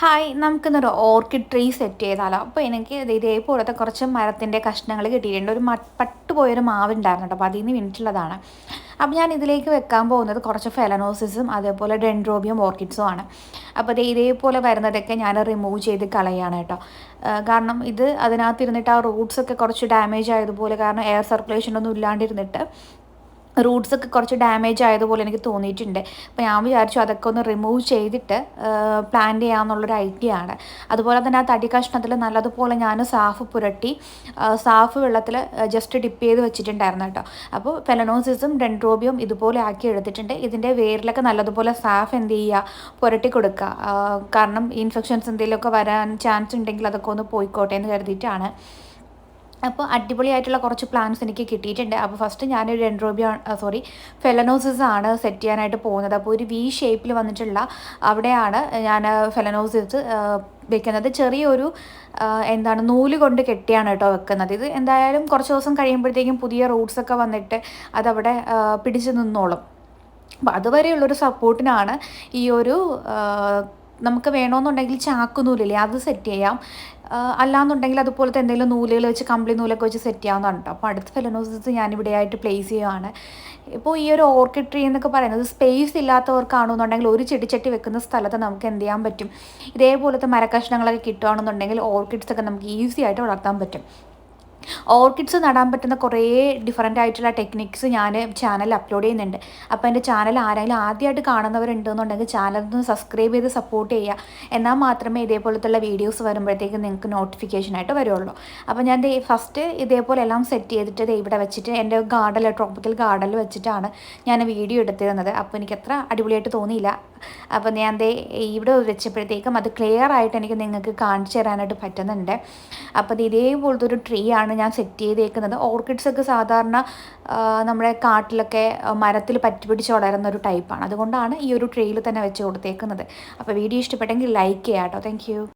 Hi നമുക്കിന്നൊരു orchid tree set ചെയ്താലോ? അപ്പോൾ എനിക്ക് ഇത് ഇതേപോലത്തെ കുറച്ച് മരത്തിന്റെ കഷ്ണങ്ങൾ കിട്ടിയിട്ടുണ്ട്. ഒരു പട്ടുപോയൊരു മാവുണ്ടായിരുന്നു കേട്ടോ അപ്പോൾ അതിൽ നിന്ന് വിനിട്ടുള്ളതാണ് അപ്പോൾ ഞാൻ ഇതിലേക്ക് വെക്കാൻ പോകുന്നത് കുറച്ച് ഫെലനോസിസും അതേപോലെ ഡെൻഡ്രോബിയം ഓർക്കിഡ്സും ആണ്. അപ്പോൾ ഇത് ഇതേപോലെ വരുന്നതൊക്കെ ഞാൻ റിമൂവ് ചെയ്ത് കളയാണ് കേട്ടോ. കാരണം ഇത് അതിനകത്ത് ഇരുന്നിട്ട് ആ റൂട്ട്സൊക്കെ കുറച്ച് ഡാമേജ് ആയതുപോലെ കാരണം എയർ സർക്കുലേഷൻ ഒന്നും ഇല്ലാണ്ടിരുന്നിട്ട് റൂട്ട്സ് ഒക്കെ കുറച്ച് ഡാമേജ് ആയതുപോലെ എനിക്ക് തോന്നിയിട്ടുണ്ട്. അപ്പോൾ ഞാൻ വിചാരിച്ചു അതൊക്കെ ഒന്ന് റിമൂവ് ചെയ്തിട്ട് പ്ലാന്റ് ചെയ്യാമെന്നുള്ളൊരു ഐഡിയ ആണ്. അതുപോലെ തന്നെ ആ തടി കഷ്ണത്തിൽ നല്ലതുപോലെ ഞാൻ സാഫ് പുരട്ടി സാഫ് വെള്ളത്തിൽ ജസ്റ്റ് ഡിപ്പ് ചെയ്ത് വെച്ചിട്ടുണ്ടായിരുന്നു കേട്ടോ. അപ്പോൾ ഫെലനോസിസും ഡെൻഡ്രോബിയും ഇതുപോലെ ആക്കി എടുത്തിട്ടുണ്ട്. ഇതിന്റെ വേരിലൊക്കെ നല്ലതുപോലെ സാഫ് എന്ത് ചെയ്യുക പുരട്ടി കൊടുക്കുക. കാരണം ഇൻഫെക്ഷൻസ് എന്തെങ്കിലുമൊക്കെ വരാൻ ചാൻസ് ഉണ്ടെങ്കിൽ അതൊക്കെ ഒന്ന് പോയിക്കോട്ടെ എന്ന് കരുതിയിട്ടാണ്. അപ്പോൾ അടിപൊളിയായിട്ടുള്ള കുറച്ച് പ്ലാൻസ് എനിക്ക് കിട്ടിയിട്ടുണ്ട്. അപ്പോൾ ഫസ്റ്റ് ഞാനൊരു എൻഡ്രോബിയ സോറി ഫെലനോസിസ് ആണ് സെറ്റ് ചെയ്യാനായിട്ട് പോകുന്നത്. അപ്പോൾ ഒരു വി ഷേപ്പിൽ വന്നിട്ടുള്ള അവിടെയാണ് ഞാൻ ഫെലനോസിസ് വെക്കുന്നത്. ചെറിയൊരു എന്താണ് നൂൽ കൊണ്ട് കെട്ടിയാണ് കേട്ടോ വെക്കുന്നത്. ഇത് എന്തായാലും കുറച്ച് ദിവസം കഴിയുമ്പോഴത്തേക്കും പുതിയ റൂട്ട്സൊക്കെ വന്നിട്ട് അതവിടെ പിടിച്ചു നിന്നോളും. അപ്പോൾ അതുവരെയുള്ളൊരു സപ്പോർട്ടിനാണ് ഈ ഒരു നമുക്ക് വേണമെന്നുണ്ടെങ്കിൽ ചാക്കുനൂലില്ലേ അത് സെറ്റ് ചെയ്യാം. അല്ലാന്നുണ്ടെങ്കിൽ അതുപോലത്തെ എന്തെങ്കിലും നൂലുകൾ വെച്ച് കമ്പിളി നൂലൊക്കെ വെച്ച് സെറ്റ് ചെയ്യാവുന്നതാണ് കേട്ടോ അപ്പോൾ അടുത്ത ഫെലനോസിസ് ഞാനിവിടെ ആയിട്ട് പ്ലേസ് ചെയ്യുവാണ്. ഇപ്പോൾ ഈ ഒരു ഓർക്കിഡ് ട്രീ എന്നൊക്കെ പറയുന്നത് സ്പേസ് ഇല്ലാത്തവർക്കാണെന്നുണ്ടെങ്കിൽ ഒരു ചെടിച്ചട്ടി വെക്കുന്ന സ്ഥലത്ത് നമുക്ക് എന്ത് ചെയ്യാൻ പറ്റും? ഇതേപോലത്തെ മരക്കഷ്ണങ്ങളൊക്കെ കിട്ടുകയാണെന്നുണ്ടെങ്കിൽ ഓർക്കിഡ്സൊക്കെ നമുക്ക് ഈസി ആയിട്ട് വളർത്താൻ പറ്റും. ഓർക്കിഡ്സ് നടാൻ പറ്റുന്ന കുറേ ഡിഫറെന്റ് ആയിട്ടുള്ള ടെക്നിക്സ് ഞാൻ ചാനലിൽ അപ്ലോഡ് ചെയ്യുന്നുണ്ട്. അപ്പോൾ എന്റെ ചാനൽ ആരെങ്കിലും ആദ്യമായിട്ട് കാണുന്നവരുണ്ടെന്നുണ്ടെങ്കിൽ ചാനൽ ഒന്ന് സബ്സ്ക്രൈബ് ചെയ്ത് സപ്പോർട്ട് ചെയ്യുക. എന്നാൽ മാത്രമേ ഇതേപോലത്തുള്ള വീഡിയോസ് വരുമ്പോഴത്തേക്ക് നിങ്ങൾക്ക് നോട്ടിഫിക്കേഷൻ ആയിട്ട് വരുള്ളൂ. അപ്പോൾ ഞാൻ ഫസ്റ്റ് ഇതേപോലെ എല്ലാം സെറ്റ് ചെയ്തിട്ട് ഇവിടെ വെച്ചിട്ട് എന്റെ ഗാർഡനിൽ ട്രോപ്പിക്കൽ ഗാർഡനിൽ വെച്ചിട്ടാണ് ഞാൻ വീഡിയോ എടുത്തിരുന്നത്. അപ്പോൾ എനിക്ക് അത്ര അടിപൊളിയായിട്ട് തോന്നിയില്ല. അപ്പോൾ ഞാൻ ദേ ഇവിടെ വെച്ചപ്പോഴത്തേക്കും അത് ക്ലിയർ ആയിട്ട് എനിക്ക് നിങ്ങൾക്ക് കാണിച്ചു തരാനായിട്ട് പറ്റുന്നുണ്ട്. അപ്പോൾ അത് ഇതേപോലത്തെ ഒരു ട്രീ ആണ് ഞാൻ സെറ്റ് ചെയ്തേക്കുന്നത്. ഓർക്കിഡ്സൊക്കെ സാധാരണ നമ്മുടെ കാട്ടിലൊക്കെ മരത്തിൽ പറ്റി പിടിച്ച് വളരുന്ന ഒരു ടൈപ്പാണ് അതുകൊണ്ടാണ് ഈ ഒരു ട്രീയിൽ തന്നെ വെച്ച് കൊടുത്തേക്കുന്നത്. അപ്പോൾ വീഡിയോ ഇഷ്ടപ്പെട്ടെങ്കിൽ ലൈക്ക് ചെയ്യാം കേട്ടോ താങ്ക്